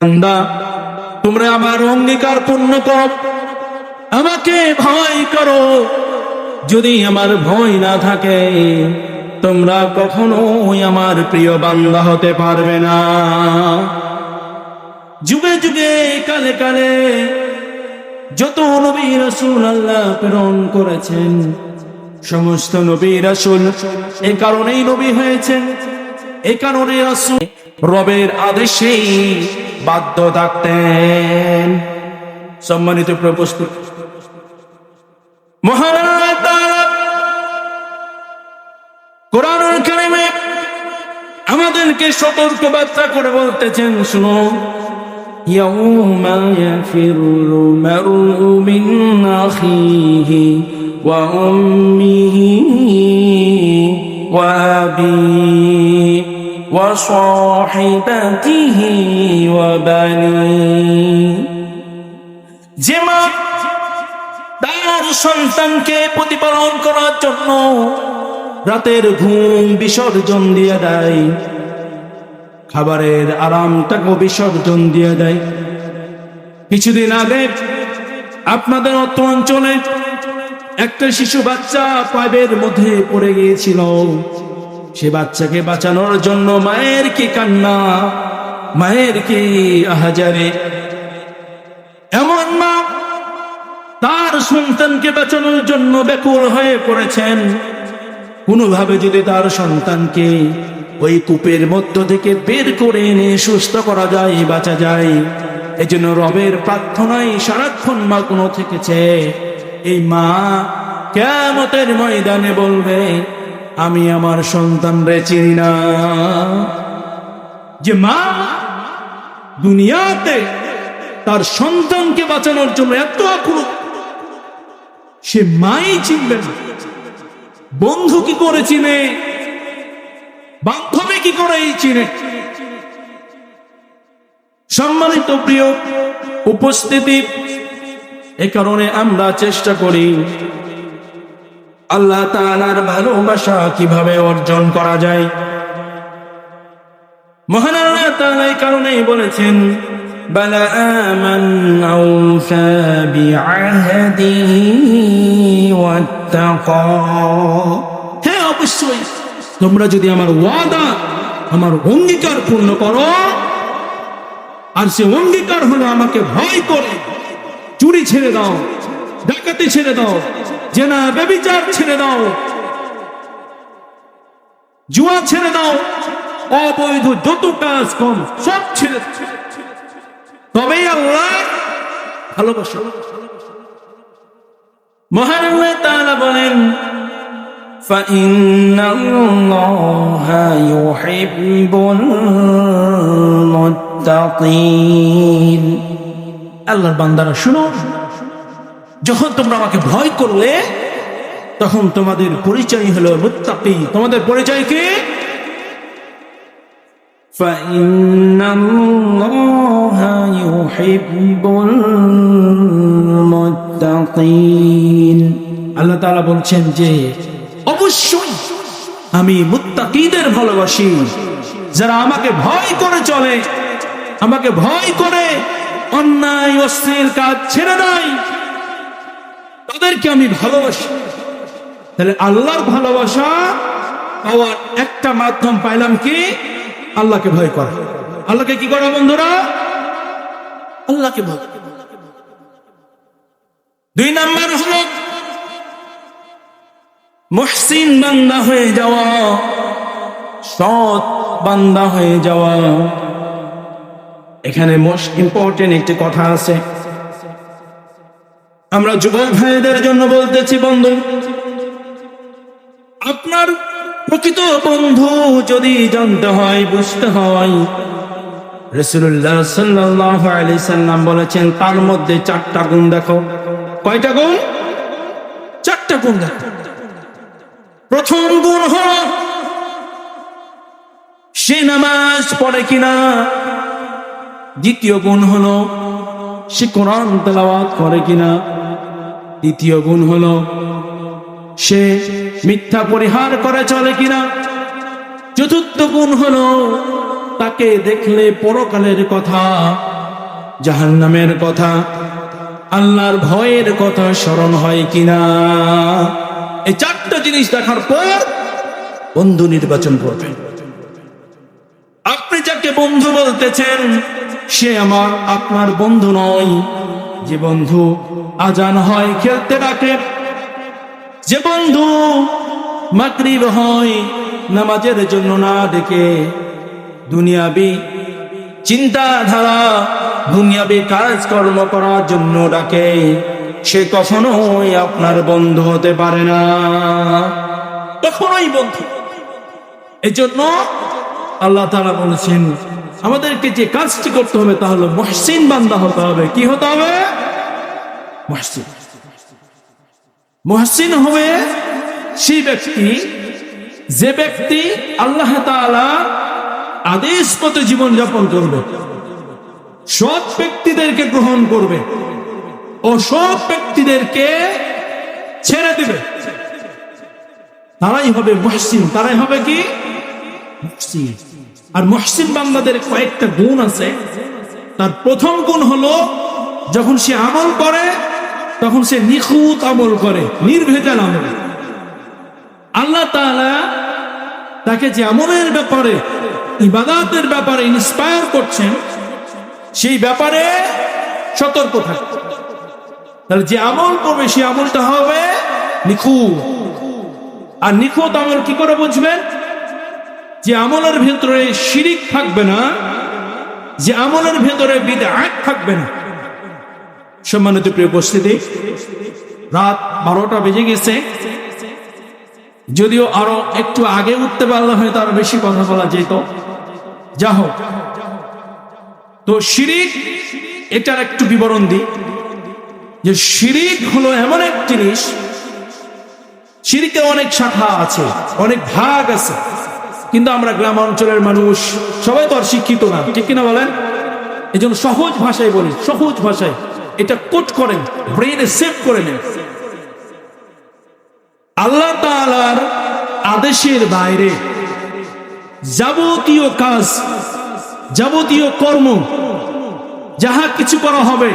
বান্দা, তোমরা আমার অঙ্গীকার পূর্ণ করো। আমাকে ভয় করো। যদি আমার ভয় না থাকে, তোমরা কখনোই আমার প্রিয় বান্দা হতে পারবে না। যুগে যুগে, কালে কালে, যত নবী রাসূল আল্লাহ প্রেরণ করেছেন, সমস্ত নবী রাসূল এই কারণেই নবী হয়েছেন। এই কারণে রাসূল রবের আদেশেই বাধ্য থাকতেন সম্মানিত প্রপস্তুত মহান আল্লাহ তাআলা কোরআনুল কারিমে আমাদেরকে সতর্ক বার্তা করে বলতেছেন শুনো يوم يفر المرء من أخيه وأمه وأبيه وصاحبته وبنيه যে মা তার সন্তানকে প্রতিপালন করার জন্য রাতের ঘুম বিসর্জন দিয়ে দেয় খাবারের আরামটাকেও বিসর্জন দিয়ে দেয় কিছুদিন আগে আপনাদের অত্র অঞ্চলে একটা শিশু বাচ্চা পাইপের মধ্যে পড়ে গিয়েছিল সে বাচ্চাকে বাঁচানোর জন্য মায়ের কি কান্না? মায়ের কি আহাজারে? এমন মা তার সন্তানকে বাঁচানোর জন্য ব্যাকুল হয়ে পড়েছেন। কোনোভাবে যদি তার সন্তানকে ওই কূপের মধ্য থেকে বের করে এনে সুস্থ করা যায়, বাঁচা যায় এই জন্য রবের প্রার্থনায় সারাক্ষণ মা কোনো থেকেছে। এই মা কেমতের ময়দানে বলবে আমি আমার সন্তান রে চিনি না। যে মা দুনিয়াতে তার সন্তানকে বাঁচানোর জন্য এত আকুল, সে মাই চিনবে না। বন্ধু কি করে চিনে? বান্ধবী কি করে চিনে? সম্মানিত প্রিয়, উপস্থিতি এ কারণে আমরা চেষ্টা করি আল্লাহ তাআলার ভালোবাসা কিভাবে অর্জন করা যায় মহান আল্লাহ তাআলা এই কারণেই বলেছেন بلى من أوفى بعهده واتقى হ্যাঁ অবশ্যই তোমরা যদি আমার ওয়াদা আমার অঙ্গীকার পূর্ণ করো আর সে অঙ্গীকার হলো আমাকে ভয় করে চুরি ছেড়ে দাও ডাকাতি ছেড়ে দাও জেনা বেবিচার ছেড়ে দাও জুয়া ছেড়ে দাও অবৈধ যত কাজ কম সব ছেড়ে দাও। তবেই আল্লাহ ভালোবাসো মহান আল্লাহ তাআলা বলেন فإن الله يحب المتقين আল্লাহর বান্দারা শুনো যখন তোমরা আমাকে ভয় করলে তখন তোমাদের পরিচয় হলো মুত্তাকি। তোমাদের পরিচয় কি? আল্লাহ তারা বলছেন যে অবশ্যই আমি মুত্তাকিদের ভালোবাসি। যারা আমাকে ভয় করে চলে আমাকে ভয় করে অন্যায় অশ্লীল কাজ ছেড়ে দেয়। তাদেরকে আমি ভালোবাসি। তাহলে আল্লাহর ভালোবাসা পাওয়ার একটা মাধ্যম পাইলাম কি? আল্লাহকে ভয় করা। আল্লাহকে কি করা বন্ধুরা? আল্লাহকে ভয় দুই নাম্বার হল মহসিন বান্দা হয়ে যাওয়া, সৎ বান্দা হয়ে যাওয়া। এখানে মোস্ট ইম্পর্টেন্ট একটি কথা আছে। আমরা যুবক ভাইদের জন্য বলতেছি, বন্ধু, আপনার প্রকৃত বন্ধু যদি জানতে হয়, বুঝতে হয়। রসুল্লাহ সাল্লাহ আলি সাল্লাম বলেছেন, তার মধ্যে চারটা গুণ দেখো। কয়টা গুণ? চারটা গুণ দেখো। প্রথম গুণ হল, সে নামাজ পড়ে কিনা। দ্বিতীয় গুণ হলো সে কোরআন তেলাওয়াত করে কিনা? দ্বিতীয় গুণ হল, সে মিথ্যা পরিহার করে চলে কিনা? চতুর্থ গুণ হল, তাকে দেখলে পরকালের কথা, জাহান্নামের কথা, আল্লাহর ভয়ের কথা স্মরণ হয় কিনা? এই চারটা জিনিস দেখার পর বন্ধু নির্বাচন করবেন আপনি যাকে বন্ধু বলতেছেন সে আমার, আপনার বন্ধু নয়। যে বন্ধু আজান হয়, খেলতে ডাকে। যে বন্ধু মাকরিব হয়, নামাজের জন্য না ডেকে। দুনিয়াবি চিন্তাধারা, দুনিয়াবি কাজকর্ম করার জন্য ডাকে। সে কখনোই আপনার বন্ধু হতে পারে না। কখনোই বন্ধু। এই জন্য আল্লাহ তারা বলেছেন আমাদেরকে যে কাজটি করতে হবে তা হলো মহসিন বান্দা হতে হবে। কি হতে হবে? মহসিন। মহসিন হবে সেই ব্যক্তি, যে ব্যক্তি আল্লাহ আদেশ জীবন যাপন করবে, সৎ ব্যক্তিদেরকে গ্রহণ করবে ও সৎ ব্যক্তিদেরকে ছেড়ে দিবে। তারাই হবে মহসিন। তারাই হবে কি? মুহসিন। আর মহসিন বান্দাদের কয়েকটা গুণ আছে। তার প্রথম গুণ হলো, যখন সে আমল করে, তখন সে নিখুঁত আমল করে, নির্ভেজাল আমল। আল্লাহ তাকে যে আমলের ব্যাপারে, ইবাদাতের ব্যাপারে ইন্সপায়ার করছেন, সেই ব্যাপারে সতর্ক থাকে। তাহলে যে আমল করবে, সেই আমলটা হবে নিখুঁত। আর নিখুঁত আমল কি করে বুঝবেন? যে আমলের ভেতরে শিরিক থাকবে না, যে আমলের ভেতরে বিদআত থাকবে না। সম্মানিত প্রিয় উপস্থিতি, রাত বারোটা বেজে গেছে। যদিও আরও একটু আগে উঠতে পারলে হয়তো আরও বেশি কথা বলা যেত। যা হোক। তো শিরিক, এটার একটু বিবরণ দিই। যে শিরিক হলো এমন এক জিনিস, শিরিকে অনেক শাখা আছে, অনেক ভাগ আছে। কিন্তু আমরা গ্রাম অঞ্চলের মানুষ, সবাই তো আর শিক্ষিত না, ঠিক কিনা বলেন? এই জন্য সহজ ভাষায় বলি, সহজ ভাষায়। এটা কোট করেন ব্রেনে সেভ করে নেন। আল্লাহ তাআলার আদেশের বাইরে যাবতীয় কাজ, যাবতীয় কর্ম, যাহা কিছু করা হবে,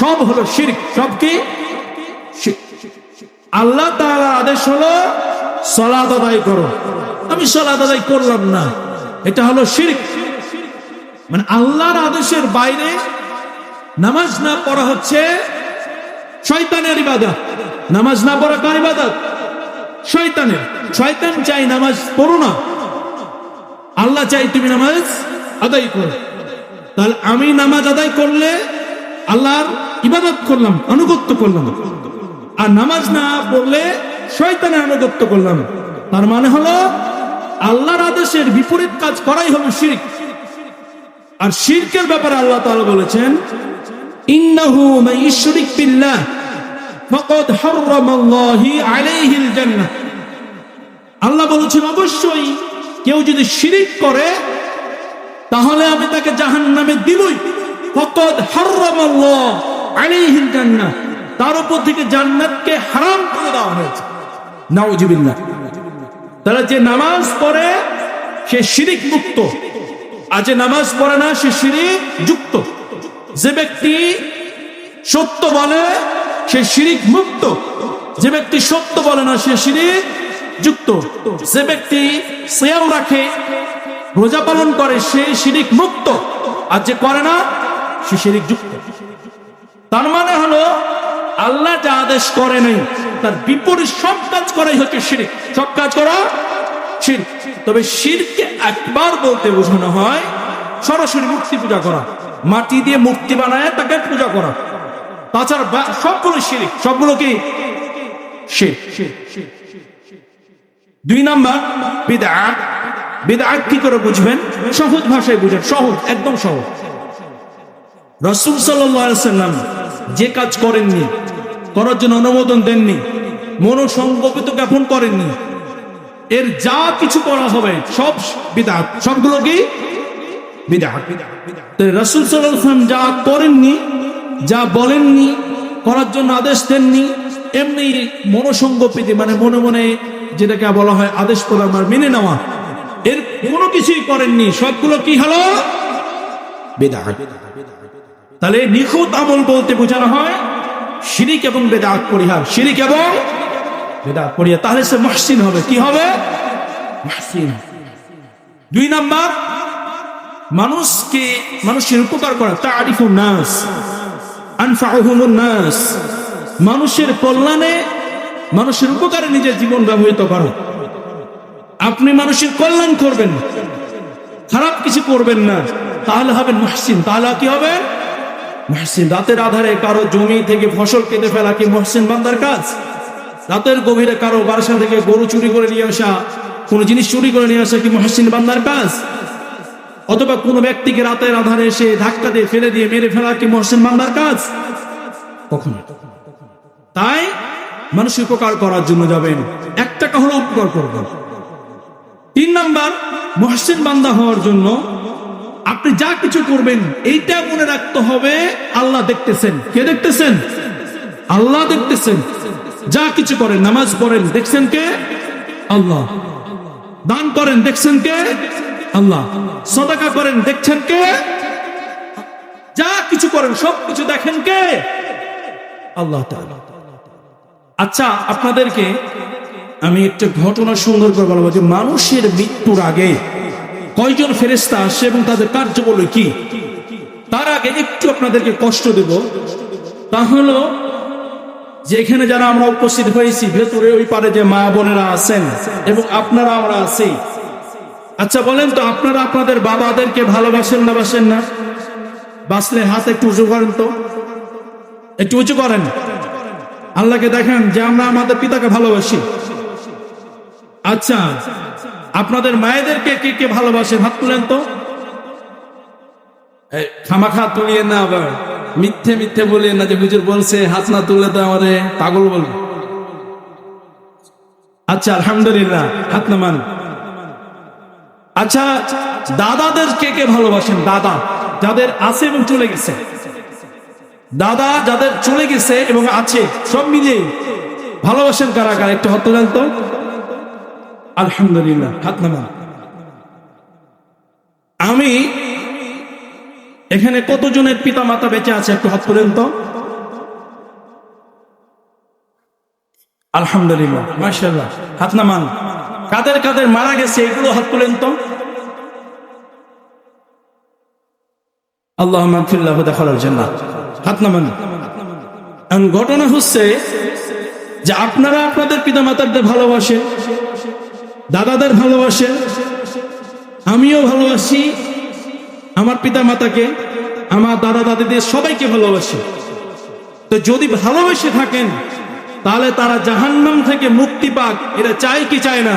সব হলো শিরক। সব কি? আল্লাহ তাআলার আদেশ হলো সলাত আদায় করো। আমি সলাত আদায় করলাম না। এটা হলো শিরক। মানে আল্লাহর আদেশের বাইরে নামাজ না পড়া হচ্ছে শয়তানের ইবাদত। নামাজ না পড়া কার ইবাদত? শয়তানের। শয়তান চাই নামাজ পড়ো না। আল্লাহ চাই তুমি নামাজ আদায় করো। তাহলে আমি নামাজ আদায় করলে আল্লাহর ইবাদত করলাম, আনুগত্য করলাম। আর নামাজ না পড়লে শয়তানের আনুগত্য করলাম। তার মানে হলো আল্লাহর আদেশের বিপরীত কাজ করাই হলো শিরক। আর শিরকের ব্যাপারে আল্লাহ তাআলা বলেছেন আল্লাহ বলেছেন, অবশ্যই কেউ যদি শিরিক করে, তাহলে আমি তাকে জাহান্নামে দিবই। তার উপর থেকে জান্নাতকে হারাম করে দেওয়া হয়েছে। নাউজুবিল্লাহ তারা যে নামাজ পড়ে, সে শিরিক মুক্ত। আর যে নামাজ পড়ে না, সে শিরিক যুক্ত। যে ব্যক্তি সত্য বলে, সে শিরিক মুক্ত। যে ব্যক্তি সত্য বলে না, সে শিরিক যুক্ত। যে ব্যক্তি সিয়াম রাখে, রোজা পালন করে, সে শিরিক মুক্ত। আর যে করে না, সে শিরিক যুক্ত। তার মানে হলো, আল্লাহ যা আদেশ করে নাই তার বিপরীত সব কাজ করাই হচ্ছে শিরিক। সব কাজ করা শির তবে শিরকে একবার বলতে বোঝানো হয়, সরাসরি মূর্তি পূজা করা, মাটি দিয়ে মূর্তি বানায় তাকে পূজা করা। তাছাড়া সবগুলো শিরিক, সবগুলো কি? শিরক। দুই নাম্বার বিদআত বিদআত কি করে বুঝবেন? সহজ ভাষায় বুঝেন, সহজ, একদম সহজ। রসুল সাল্লাম যে কাজ করেননি, করার জন্য অনুমোদন দেননি মনোসংগোপিত জ্ঞাপন করেননি। এর যা কিছু করা হবে, সব বিদাত। সবগুলো কি? রসুল সাল্লাম যা করেননি, যা বলেননি, করার জন্য আদেশ দেননি, এমনি মানে মনে মনে যেটাকে বলা হয় আদেশ প্রদান মেনে নেওয়া, এর কোনো কিছুই করেননি। সবগুলো কি হলো? বেদাত। তাহলে নিখুঁত আমল বলতে বোঝানো হয়, শিরিক এবং বেদাত পরিহার। শিরিক এবং বেদাত পরিহার তাহলে সে মহসিন হবে। কি হবে? দুই নাম্বার, মানুষকে, মানুষের উপকার করা, তারিফুন নাস আনফাহুমুন নাস। মানুষের কল্যাণে, মানুষের উপকারে নিজের জীবন ব্যবহৃত করো। আপনি মানুষের কল্যাণ করবেন, খারাপ কিছু করবেন না, তাহলে হবেন মহসিন। তাহলে কি হবে? মহসিন। রাতের আধারে কারও জমি থেকে ফসল কেটে ফেলা কি মহসিন বান্দার কাজ? রাতের গভীরে কারও বাসা থেকে গরু চুরি করে নিয়ে আসা, কোনো জিনিস চুরি করে নিয়ে আসা কি মহসিন বান্দার কাজ? অথবা কোনো ব্যক্তিকে রাতের আধারে এসে ধাক্কা দিয়ে ফেলে দিয়ে মেরে ফেলা কি মহসিন বান্দার কাজ? কখনো। তাই মানুষ উপকার করার জন্য যাবেন। এক টাকা হলো উপকার করবেন তিন নাম্বার, মহসিন বান্দা হওয়ার জন্য আপনি যা কিছু করবেন, এইটা মনে রাখতে হবে, আল্লাহ দেখতেছেন। কে দেখতেছেন? আল্লাহ দেখতেছেন। যা কিছু করেন, নামাজ পড়েন, দেখছেন কে? আল্লাহ। দান করেন, দেখছেন কে? আল্লাহ। সদাকা করেন, দেখছেন কে? যা কিছু করেন, সব কিছু দেখেন কে? আল্লাহ। আচ্ছা আপনাদেরকে আমি একটা ঘটনা সুন্দর করে বলব যে মানুষের মৃত্যুর আগে কয়জন ফেরেস্তা আসে এবং তাদের কার্য বলে কি? তার আগে একটু আপনাদেরকে কষ্ট দেব। তা হলো যে এখানে যারা আমরা উপস্থিত হয়েছি, ভেতরে ওই পারে যে মা বোনেরা আছেন এবং আপনারা আমরা আছি। আচ্ছা বলেন তো, আপনারা আপনাদের বাবাদেরকে ভালোবাসেন না বাসেন না? বাসলে হাত একটু উঁচু করেন তো। একটু উঁচু করেন। আল্লাহকে দেখেন যে আমরা আমাদের পিতাকে ভালোবাসি। আচ্ছা আপনাদের মায়েদেরকে কে কে ভালোবাসে হাত তুলেন তো। খামাখা তুলিয়ে না আবার। মিথ্যে মিথ্যে বলিয়ে না যে হুজুর বলছে, হাত না তুললে তো আমারে, পাগল বলবে আচ্ছা আলহামদুলিল্লাহ, হাত নামান আচ্ছা দাদাদের কে কে ভালোবাসেন? দাদা, যাদের আছে এবং চলে গেছে। দাদা যাদের চলে গেছে এবং আছে, সব মিলিয়ে ভালোবাসেন কারা কারা? একটু হাত তোলেন তো। আলহামদুলিল্লাহ, হাত নামান আমি এখানে কতজনের পিতা মাতা বেঁচে আছে একটু হাত তোলেন তো? আলহামদুলিল্লাহ, মাশাআল্লাহ। হাত নামান। কাদের কাদের মারা গেছে, এগুলো হাত তোলেন তো। আল্লাহ মাগফিল্লাহ দেখার জন্য হাত নামান। এখন ঘটনা হচ্ছে যে আপনারা আপনাদের পিতা মাতাদের ভালোবাসেন, দাদাদের ভালোবাসেন, আমিও ভালোবাসি আমার পিতা মাতাকে আমার দাদা দাদিদের সবাইকে ভালোবাসি। তো যদি ভালোবেসে থাকেন, তাহলে তারা জাহান্নাম থেকে মুক্তি পাক এটা চায় কি চায় না।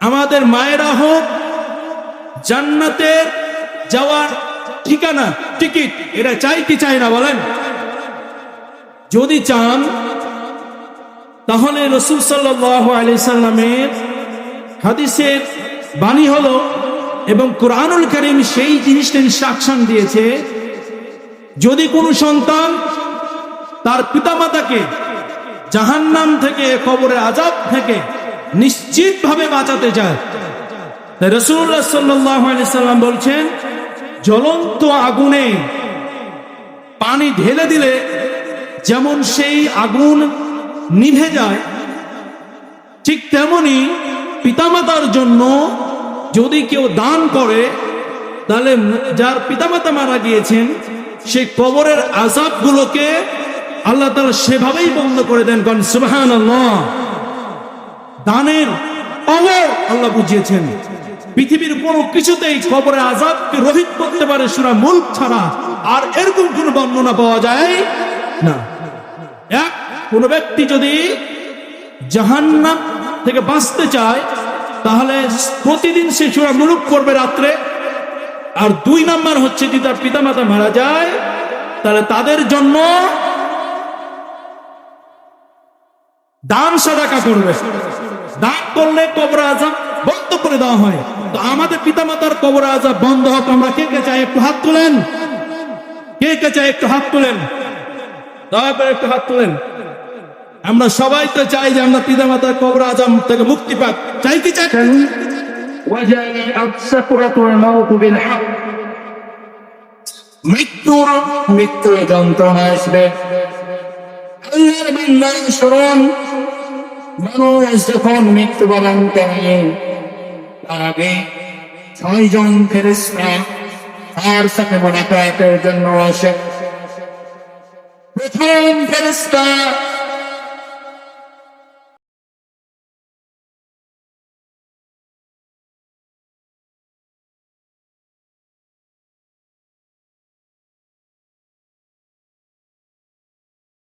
আমাদের মায়েরা হোক, জান্নাতে যাওয়ার ঠিকানা, টিকিট এটা চাই কি চায় না বলেন? যদি চান, তাহলে রসুল সাল্লাহ আলি সাল্লামের হাদিসের বাণী হলো এবং কোরআনুল করিম সেই জিনিসটা ইনস্ট্রাকশন দিয়েছে, যদি কোনো সন্তান তার পিতামাতাকে জাহান্নাম থেকে কবরের আজাব থেকে নিশ্চিতভাবে বাঁচাতে চায় রসুল্লাহ সাল্লাম বলছেন, জ্বলন্ত আগুনে পানি ঢেলে দিলে যেমন সেই আগুন নিভে যায়, ঠিক তেমনি পিতামাতার জন্য যদি কেউ দান করে, তাহলে যার পিতামাতা মারা গিয়েছেন, সেই কবরের আজাবগুলোকে আল্লাহ তালা সেভাবেই বন্ধ করে দেন। কারণ সুবাহান দানের পাওয়ার আল্লাহ বুঝিয়েছেন। পৃথিবীর কোনো কিছুতেই কবরের আজাবকে রহিত করতে পারে সুরা মুল্ক ছাড়া আর এরকম কোনো বর্ণনা পাওয়া যায় না। এক, কোন ব্যক্তি যদি জাহান্নাম থেকে বাঁচতে চায় তাহলে প্রতিদিন সে মুলুক করবে রাত্রে। আর দুই নাম্বার হচ্ছে যদি তার পিতামাতা মারা যায়, তাহলে তাদের জন্য দান সাদাকা করবে দান করলে কবর আজাব বন্ধ করে দেওয়া হয়। তো আমাদের পিতামাতার কবর আজাব বন্ধ হোক, আমরা কে কে চাই একটু হাত তুলেন। কে কে চাই একটু হাত তুলেন। দয়া করে একটু হাত তুলেন। আমরা সবাই তো চাই যে আমরা পিতা মাতার কবর আজম থেকে মুক্তি পাক। চাই কি চাই মৃত্যুর মৃত্যু যন্ত্রণা আসবে। মানুষ যখন মৃত্যুবরণ করে তার আগে ছয়জন ফেরেস্তা তার সাথে মোনাকাতের জন্য আসে। প্রথম ফেরেস্তা